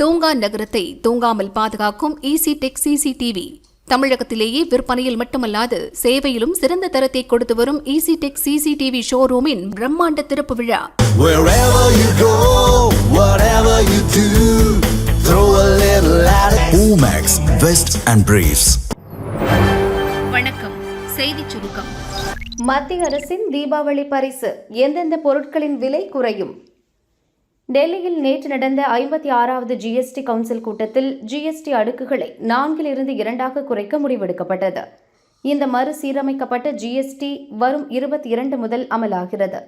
தூங்கா நகரத்தை தூங்காமல் பாதுகாக்கும் ஈசி டெக் சிசிடிவி தமிழகத்திலேயே விற்பனையில் மட்டுமல்லாது சேவையிலும் சிறந்த தரத்தை கொடுத்து வரும் ஈசி டெக் சிசிடிவி ஷோரூமின் பிரம்மாண்ட திறப்பு விழா. Wherever you go, whatever you do, throw a little at it. Omax, Vest and Briefs. வணக்கம். செய்திச் சுருக்கம். மத்திய அரசின் தீபாவளி பரிசு எந்தெந்த பொருட்களின் விலை குறையும்? டெல்லியில் நேற்று நடந்த ஐம்பத்தி ஆறாவது ஜிஎஸ்டி கவுன்சில் கூட்டத்தில் ஜிஎஸ்டி அடுக்குகளை நான்கிலிருந்து இரண்டாக குறைக்க முடிவெடுக்கப்பட்டது. இந்த மறுசீரமைக்கப்பட்ட ஜிஎஸ்டி வரும் இருபத்தி இரண்டு முதல் அமலாகிறது.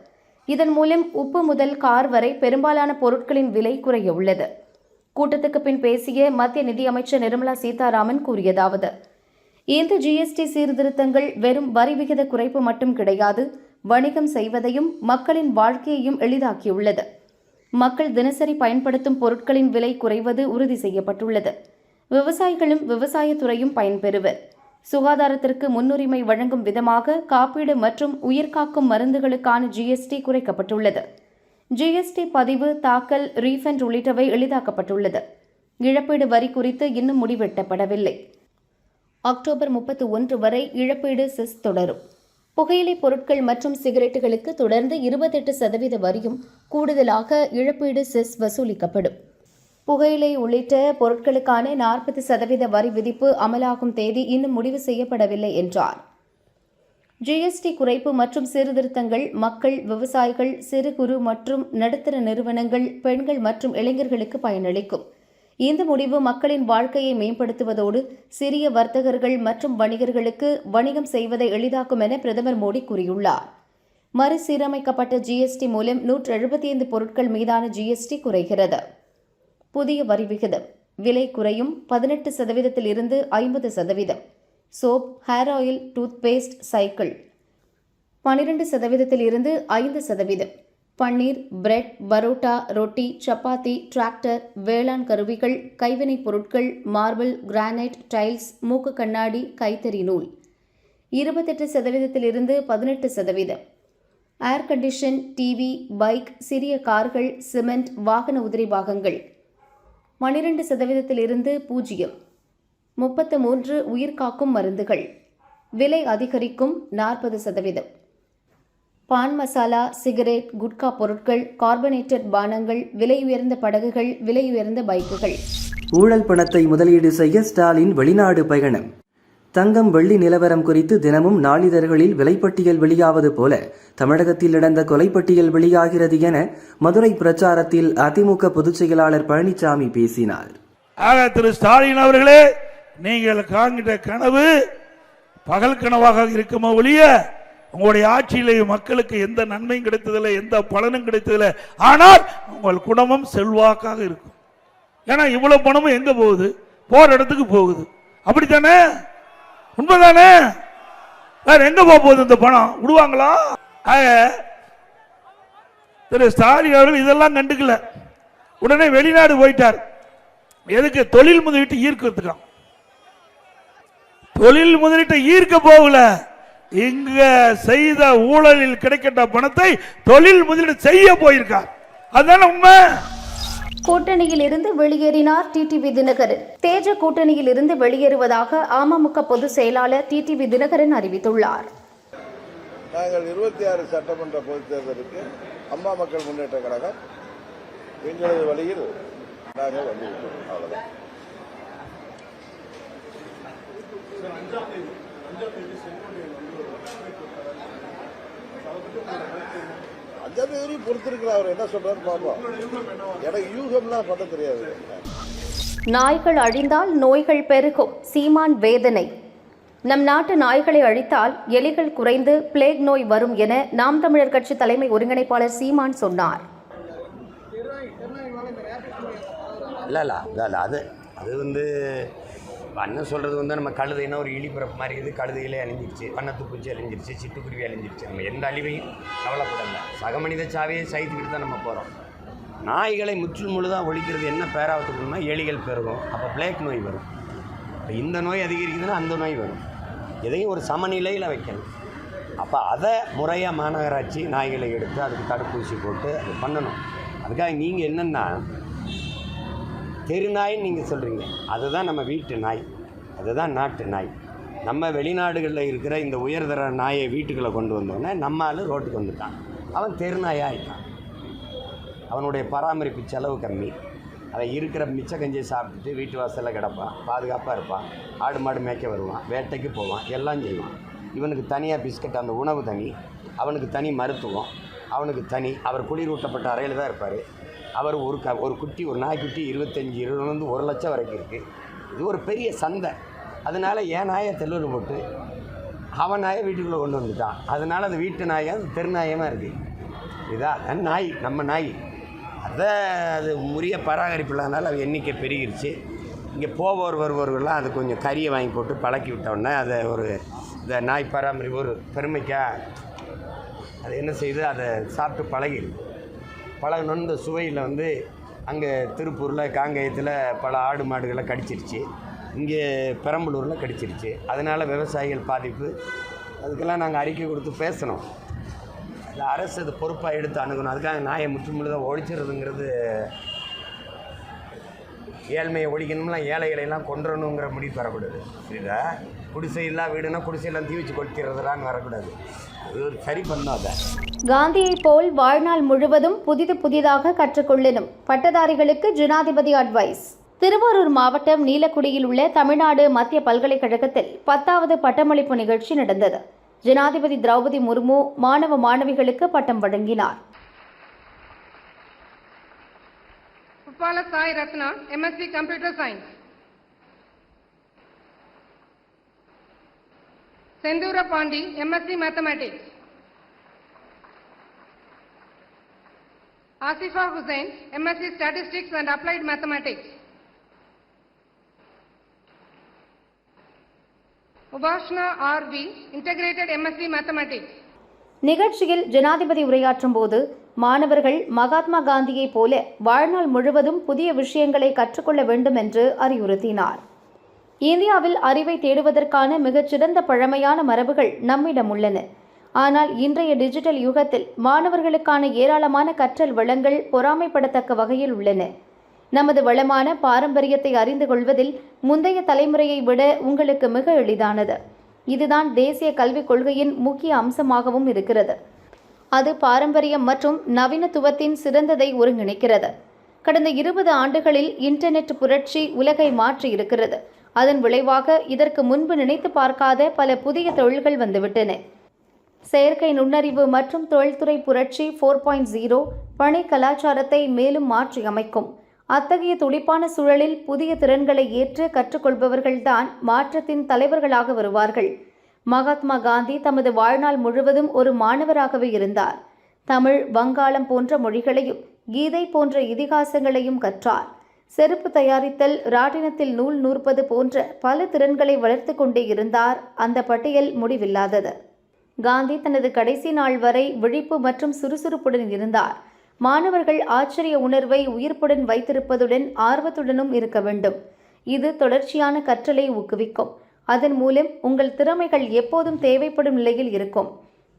இதன் மூலம் உப்பு முதல் கார் வரை பெரும்பாலான பொருட்களின் விலை குறைய உள்ளது. கூட்டத்துக்கு பின் பேசிய மத்திய நிதியமைச்சர் நிர்மலா சீதாராமன் கூறியதாவது இந்த ஜிஎஸ்டி சீர்திருத்தங்கள் வெறும் வரி விகித குறைப்பு மட்டும் கிடையாது வணிகம் செய்வதையும் மக்களின் வாழ்க்கையையும் எளிதாக்கியுள்ளது. மக்கள் தினசரி பயன்படுத்தும் பொருட்களின் விலை குறைவது உறுதி செய்யப்பட்டுள்ளது. விவசாயிகளும் விவசாயத்துறையும் பயன்பெறுவர் சுகாதாரத்திற்கு முன்னுரிமை வழங்கும் விதமாக காப்பீடு மற்றும் உயிர்காக்கும் மருந்துகளுக்கான ஜிஎஸ்டி குறைக்கப்பட்டுள்ளது. ஜிஎஸ்டி பதிவு தாக்கல் ரீஃபண்ட் உள்ளிட்டவை எளிதாக்கப்பட்டுள்ளது. இழப்பீடு வரி குறித்து இன்னும் முடிவெட்டப்படவில்லை. அக்டோபர் முப்பத்தி ஒன்று வரை இழப்பீடு செஸ் தொடரும். புகையிலை பொருட்கள் மற்றும் சிகரெட்டுகளுக்கு தொடர்ந்து இருபத்தெட்டு சதவீத வரியும் கூடுதலாக இழப்பீடு செஸ் வசூலிக்கப்படும். புகையிலை உள்ளிட்ட பொருட்களுக்கான நாற்பது சதவீத வரி விதிப்பு அமலாகும் தேதி இன்னும் முடிவு செய்யப்படவில்லை என்றார். ஜிஎஸ்டி குறைப்பு மற்றும் சீர்திருத்தங்கள் மக்கள் விவசாயிகள் சிறு குறு மற்றும் நடுத்தர நிறுவனங்கள் பெண்கள் மற்றும் இளைஞர்களுக்கு பயனளிக்கும். இந்த முடிவு மக்களின் வாழ்க்கையை மேம்படுத்துவதோடு சிறிய வர்த்தகர்கள் மற்றும் வணிகர்களுக்கு வணிகம் செய்வதை எளிதாக்கும் என பிரதமர் மோடி கூறியுள்ளார். மறுசீரமைக்கப்பட்ட ஜிஎஸ்டி மூலம் நூற்று எழுபத்தி ஐந்து பொருட்கள் மீதான ஜிஎஸ்டி குறைகிறது. புதிய வரி விகிதம். விலை குறையும் பதினெட்டு சதவீதத்தில் இருந்து ஐம்பது சதவீதம். Soap hair oil toothpaste cycle பனிரெண்டு சதவீதத்தில் இருந்து ஐந்து சதவீதம். பன்னீர் பிரெட் பரோட்டா ரொட்டி சப்பாத்தி டிராக்டர் வேளாண் கருவிகள் கைவினைப் பொருட்கள் மார்பிள் கிரானைட் டைல்ஸ் மூக்கு கண்ணாடி கைத்தறி நூல். இருபத்தெட்டு சதவீதத்தில் இருந்து பதினெட்டு சதவீதம். ஏர் கண்டிஷன் டிவி பைக் சிறிய கார்கள் சிமெண்ட் வாகன உதிரி பாகங்கள். பனிரெண்டு சதவீதத்தில் இருந்து பூஜ்ஜியம். முப்பத்து மூன்று உயிர்காக்கும் மருந்துகள். விலை அதிகரிக்கும் நாற்பது சதவீதம். பான் மசாலா சிகரெட் குட்கா பொருட்கள் கார்பனேட்டட் பானங்கள் விலை உயர்ந்த படகுகள் விலை உயர்ந்த பைக்குகள். ஊழல் பணத்தை முதலீடு செய்ய ஸ்டாலின் வெளிநாடு பயணம். தங்கம் வெள்ளி நிலவரம் குறித்து தினமும் நாளிதழ்களில் விலைப்பட்டியல் வெளியாவது போல தமிழகத்தில் நடந்த கொலைப்பட்டியல் வெளியாகிறது என மதுரை பிரச்சாரத்தில் அதிமுக பொதுச் செயலாளர் பழனிசாமி பேசினார். ஆக திரு ஸ்டாலின் அவர்களே நீங்கள் காண்கின்ற கனவு பகல் கனவாக இருக்குமோ ஒழிய உங்களுடைய ஆட்சியிலே மக்களுக்கு எந்த நன்மையும் கிடைத்ததில்லை எந்த பலனும் கிடைத்ததில்லை. ஆனால் உங்கள் குடும்பம் செல்வாக்காக இருக்கும். ஏன்னா இவ்வளவு பணமும் எங்க போகுது? போற இடத்துக்கு போகுது. அப்படித்தானே? உண்மைதானே? வேற எங்க போக போகுது இந்த பணம்? விடுவாங்களா? திரு ஸ்டாலின் அவர்கள் இதெல்லாம் கண்டுக்கல. உடனே வெளிநாடு போயிட்டார். எதுக்கு? தொழில் முதலீட்டு ஈர்க்கிறதுக்கான் தொழில் முதலீட்டை ஈர்க்க போகல. இங்க செய்த ஊழலில் கிடைக்கின்ற பணத்தை தொழில் முதலீடு செய்ய போயிருக்கார். அதுதானே உண்மை? கூட்டணியில் இருந்து வெளியேறினார் டிடிவி தினகரன். தேஜ கூட்டணியில் இருந்து வெளியேறுவதாக அமமுக பொதுச் செயலாளர் டிடிவி தினகரன் அறிவித்துள்ளார். நாங்கள் இருபத்தி ஆறு சட்டமன்ற பொதுத் தேர்தலுக்கு அம்மா மக்கள் முன்னேற்ற கழகம் எங்களது வழியில் நாங்கள் வந்துவிட்டோம் அவ்வளவுதான். அஞ்சாம் தேதி பொறுத்திருக்கலாம் அவர். என்ன சொல்றாரு பார்ப்போம் எனக்கு யூகம்லாம் பண்ண தெரியாது. நாய்கள் அழிந்தால் நோய்கள் பெருகும். சீமான் வேதனை. நம் நாட்டு நாய்களை அழித்தால் எலிகள் குறைந்து பிளேக் நோய் வரும் என நாம் தமிழர் கட்சி தலைமை ஒருங்கிணைப்பாளர் சீமான் சொன்னார். இல்லை இல்லை அது அது வந்து அண்ணன் சொல்கிறது வந்து நம்ம கழுதைன்னா ஒரு இழிபிறப்பு மாதிரி இது கழுதையிலே அழிஞ்சிருச்சு வண்ணத்துப்பூச்சி அழிஞ்சிருச்சு சிட்டுக்குருவி அழிஞ்சிருச்சு. நம்ம எந்த அழிவையும் கவலைப்படல. சக மனித சாவையை சைத்துக்கிட்டு தான் நம்ம போகிறோம் நாய்களை முற்றில் முழுதாக ஒழிக்கிறது என்ன பேராவத்துக்குன்னா எலிகள் பெருகும். அப்போ பிளேக் நோய் வரும். இப்போ இந்த நோய் அதிகரிக்குதுன்னா அந்த நோய் வரும். எதையும் ஒரு சமநிலையில் வைக்கணும் அப்போ அதை முறையாக மாநகராட்சி நாய்களை எடுத்து அதுக்கு தடுப்பூசி போட்டு அது பண்ணணும். அதுக்காக நீங்கள் என்னென்னா தெருநாயின்னு நீங்கள் சொல்கிறீங்க அதுதான் நம்ம வீட்டு நாய். அதுதான் நாட்டு நாய். நம்ம வெளிநாடுகளில் இருக்கிற இந்த உயர்தர நாயை வீட்டுக்குள்ளே கொண்டு வந்தோடனே நம்ம ஆள் ரோட்டுக்கு வந்துட்டான். அவன் தெருநாயாக ஆயிட்டான். அவனுடைய பராமரிப்பு செலவு கம்மி. அவன் இருக்கிற மிச்ச கஞ்சியை சாப்பிட்டுட்டு வீட்டு வாசலில் கிடப்பான். பாதுகாப்பாக இருப்பான். ஆடு மாடு மேய்க்க வருவான். வேட்டைக்கு போவான். எல்லாம் செய்வான். இவனுக்கு தனியாக பிஸ்கட் அந்த உணவு தனி. அவனுக்கு தனி மருத்துவம். அவனுக்கு தனி. அவர் குளிரூட்டப்பட்ட அறையில் தான் இருப்பார். அவர் ஒரு க ஒரு குட்டி ஒரு நாய்க்குட்டி இருபத்தஞ்சி இருபதுலேருந்து ஒரு லட்சம் வரைக்கும் இருக்குது இது ஒரு பெரிய சந்தை. அதனால் என் நாயை தெல்லூர் போட்டு அவன் நாயை வீட்டுக்குள்ளே கொண்டு வந்துட்டான். அதனால் அந்த வீட்டு நாயாக தெருநாயமாக இருக்குது இதான் நாய் நம்ம நாய். அதை அது உரிய பராமரிப்பு இல்லாதனால அது எண்ணிக்கை பெருகிருச்சு. இங்கே போவோர் வருவோர்கள்லாம் அது கொஞ்சம் கறியை வாங்கி போட்டு பழக்கி விட்டோன்னே அதை ஒரு இந்த நாய் பராமரிப்பு ஒரு பெருமைக்காக அது என்ன செய்யுது அதை சாப்பிட்டு பழகிடுது பல நொந்த சுவையில் வந்து அங்கே திருப்பூரில் காங்கேயத்தில் பல ஆடு மாடுகளை கடிச்சிருச்சு. இங்கே பெரம்பலூரில் கடிச்சிருச்சு. அதனால் விவசாயிகள் பாதிப்பு. அதுக்கெல்லாம் நாங்கள் அறிக்கை கொடுத்து பேசணும். இந்த அரசு அது பொறுப்பாக எடுத்து அணுகணும். அதுக்காக நாயை முற்றுமுழுதாக ஒழிச்சிருதுங்கிறது ஏழ்மையை ஒழிக்கணும்னா ஏழைகளை எல்லாம் முடிவு வரக்கூடாது புரியுதா குடிசை இல்லா வீடுனா குடிசையெல்லாம் தீ வச்சு கொளுத்திடுறதுலான்னு வரக்கூடாது. சரி காந்தியைப் போல் வாழ்நாள் முழுவதும் புதிது புதிதாக கற்றுக்கொள்ளணும் பட்டதாரிகளுக்கு ஜனாதிபதி அட்வைஸ். திருவாரூர் மாவட்டம் நீலக்குடியில் உள்ள தமிழ்நாடு மத்திய பல்கலைக்கழகத்தில் பத்தாவது பட்டமளிப்பு நிகழ்ச்சி நடந்தது. ஜனாதிபதி திரௌபதி முர்மு மாணவ மாணவிகளுக்கு பட்டம் வழங்கினார். Upala Sai Ratna, MSc Computer Senthura Pandi MSc mathematics Asifa Hussain MSc statistics and applied mathematics Upashna RV integrated MSc mathematics நிகழ்ச்சியில் ஜனாதிபதி உரையாற்றும் போது மாணவர்கள் மகாத்மா காந்தியைப் போல வாழ்நாள் முழுவதும் புதிய விஷயங்களை கற்றுக்கொள்ள வேண்டும் என்று அறிவுறுத்தினார் இந்தியாவில் அறிவை தேடுவதற்கான மிகச்சிறந்த பழமையான மரபுகள் நம்மிடம் உள்ளன. ஆனால் இன்றைய டிஜிட்டல் யுகத்தில் மாணவர்களுக்கான ஏராளமான கற்றல் வளங்கள் பொறாமைப்படத்தக்க வகையில் உள்ளன. நமது வளமான பாரம்பரியத்தை அறிந்து கொள்வதில் முந்தைய தலைமுறையை விட உங்களுக்கு மிக எளிதானது. இதுதான் தேசிய கல்விக் கொள்கையின் முக்கிய அம்சமாகவும் இருக்கிறது. அது பாரம்பரியம் மற்றும் நவீனத்துவத்தின் சிறந்ததை ஒருங்கிணைக்கிறது. கடந்த இருபது ஆண்டுகளில் இன்டர்நெட் புரட்சி உலகை மாற்றி இருக்கிறது அதன் விளைவாக இதற்கு முன்பு நினைத்து பார்க்காத பல புதிய தொழில்கள் வந்துவிட்டன. செயற்கை நுண்ணறிவு மற்றும் தொழில்துறை புரட்சி ஃபோர் பாயிண்ட் ஜீரோ பணி கலாச்சாரத்தை மேலும் மாற்றி அமைக்கும். அத்தகைய துடிப்பான சூழலில் புதிய திறன்களை ஏற்று கற்றுக்கொள்பவர்கள்தான் மாற்றத்தின் தலைவர்களாக வருவார்கள். மகாத்மா காந்தி தமது வாழ்நாள் முழுவதும் ஒரு மாணவராகவே இருந்தார். தமிழ் வங்காளம் போன்ற மொழிகளையும் கீதை போன்ற இதிகாசங்களையும் கற்றார். செருப்பு தயாரித்தல் ராட்டினத்தில் நூல் நூற்பது போன்ற பல திறன்களை வளர்த்து கொண்டே இருந்தார். அந்த பட்டியல் முடிவில்லாதது. காந்தி தனது கடைசி நாள் வரை விழிப்பு மற்றும் சுறுசுறுப்புடன் இருந்தார். மாணவர்கள் ஆச்சரிய உணர்வை உயிர்ப்புடன் வைத்திருப்பதுடன் ஆர்வத்துடனும் இருக்க வேண்டும். இது தொடர்ச்சியான கற்றலை ஊக்குவிக்கும். அதன் மூலம் உங்கள் திறமைகள் எப்போதும் தேவைப்படும் நிலையில் இருக்கும்.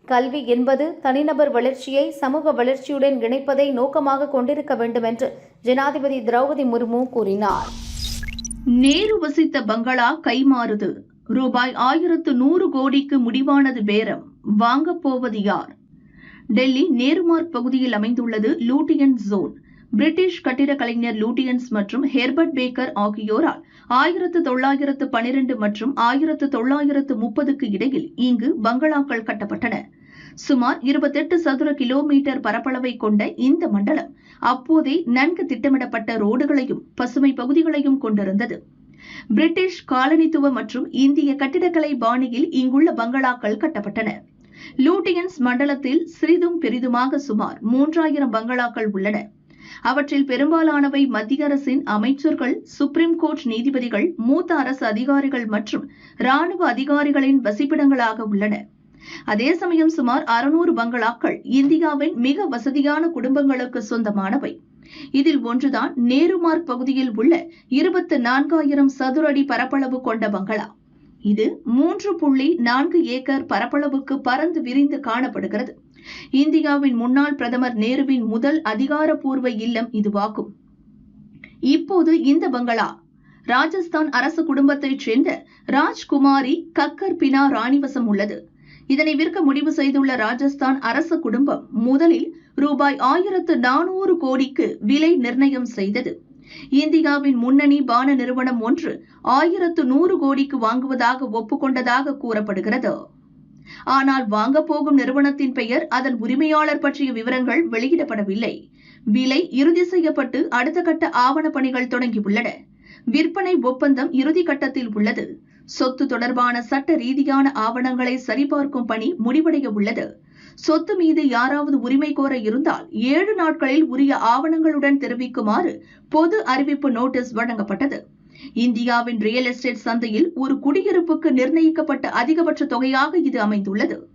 கல்வி என்பது தனிநபர் வளர்ச்சியை சமூக வளர்ச்சியுடன் இணைப்பதை நோக்கமாக கொண்டிருக்க வேண்டும் என்று ஜனாதிபதி திரௌபதி முர்மு கூறினார். நேரு வசித்த பங்களா கைமாறுது. ரூபாய் ஆயிரத்து நூறு கோடிக்கு முடிவானது பேரம். வாங்கப் போவது யார்? டெல்லி நேருமார்க் பகுதியில் அமைந்துள்ளது லூட்டியன் ஜோன் பிரிட்டிஷ் கட்டிட கலைஞர் லூட்டியன்ஸ் மற்றும் ஹெர்பர்ட் பேக்கர் ஆகியோரால் ஆயிரத்து தொள்ளாயிரத்து பனிரெண்டு மற்றும் ஆயிரத்து தொள்ளாயிரத்து முப்பதுக்கு இடையில் இங்கு பங்களாக்கள் கட்டப்பட்டன. சுமார் இருபத்தெட்டு சதுர கிலோமீட்டர் பரப்பளவை கொண்ட இந்த மண்டலம் அப்போதே நன்கு திட்டமிடப்பட்ட ரோடுகளையும் பசுமை பகுதிகளையும் கொண்டிருந்தது. பிரிட்டிஷ் காலனித்துவ மற்றும் இந்திய கட்டிடக்கலை பாணியில் இங்குள்ள பங்களாக்கள் கட்டப்பட்டன. லூட்டியன்ஸ் மண்டலத்தில் சிறிதும் பெரிதுமாக சுமார் மூன்றாயிரம் பங்களாக்கள் உள்ளன. அவற்றில் பெரும்பாலானவை மத்திய அரசின் அமைச்சர்கள் சுப்ரீம் கோர்ட் நீதிபதிகள் மூத்த அரசு அதிகாரிகள் மற்றும் ராணுவ அதிகாரிகளின் வசிப்பிடங்களாக உள்ளன. அதே சமயம் சுமார் அறுநூறு பங்களாக்கள் இந்தியாவின் மிக வசதியான குடும்பங்களுக்கு சொந்தமானவை. இதில் ஒன்றுதான் நேருமார்க் பகுதியில் உள்ள இருபத்து நான்காயிரம் சதுர அடி பரப்பளவு கொண்ட பங்களா. இது மூன்று புள்ளி நான்கு ஏக்கர் பரப்பளவுக்கு பறந்து விரிந்து காணப்படுகிறது. இந்தியாவின் முன்னாள் பிரதமர் நேருவின் முதல் அதிகாரப்பூர்வ இல்லம் இதுவாகும். இப்போது இந்த பங்களா ராஜஸ்தான் அரசு குடும்பத்தைச் சேர்ந்த ராஜ்குமாரி கக்கர் பினா ராணிவசம் உள்ளது. இதனை விற்க முடிவு செய்துள்ள ராஜஸ்தான் அரசு குடும்பம் முதலில் ரூபாய் ஆயிரத்து நானூறு கோடிக்கு விலை நிர்ணயம் செய்தது. இந்தியாவின் முன்னணி பான நிறுவனம் ஒன்று ஆயிரத்து நூறு கோடிக்கு வாங்குவதாக ஒப்புக்கொண்டதாக கூறப்படுகிறது. ஆனால் வாங்கப் போகும் நிறுவனத்தின் பெயர் அதன் உரிமையாளர் பற்றிய விவரங்கள் வெளியிடப்படவில்லை. விலை இறுதி செய்யப்பட்டு அடுத்த கட்ட ஆவணப் பணிகள் தொடங்கியுள்ளன. விற்பனை ஒப்பந்தம் இறுதி கட்டத்தில் உள்ளது. சொத்து தொடர்பான சட்ட ரீதியான ஆவணங்களை சரிபார்க்கும் பணி முடிவடைய உள்ளது. சொத்து மீது யாராவது உரிமை கோர இருந்தால் ஏழு நாட்களில் உரிய ஆவணங்களுடன் தெரிவிக்குமாறு பொது அறிவிப்பு நோட்டீஸ் வழங்கப்பட்டது. இந்தியாவின் ரியல் எஸ்டேட் சந்தையில் ஒரு குடியிருப்புக்கு நிர்ணயிக்கப்பட்ட அதிகபட்ச தொகையாக இது அமைந்துள்ளது.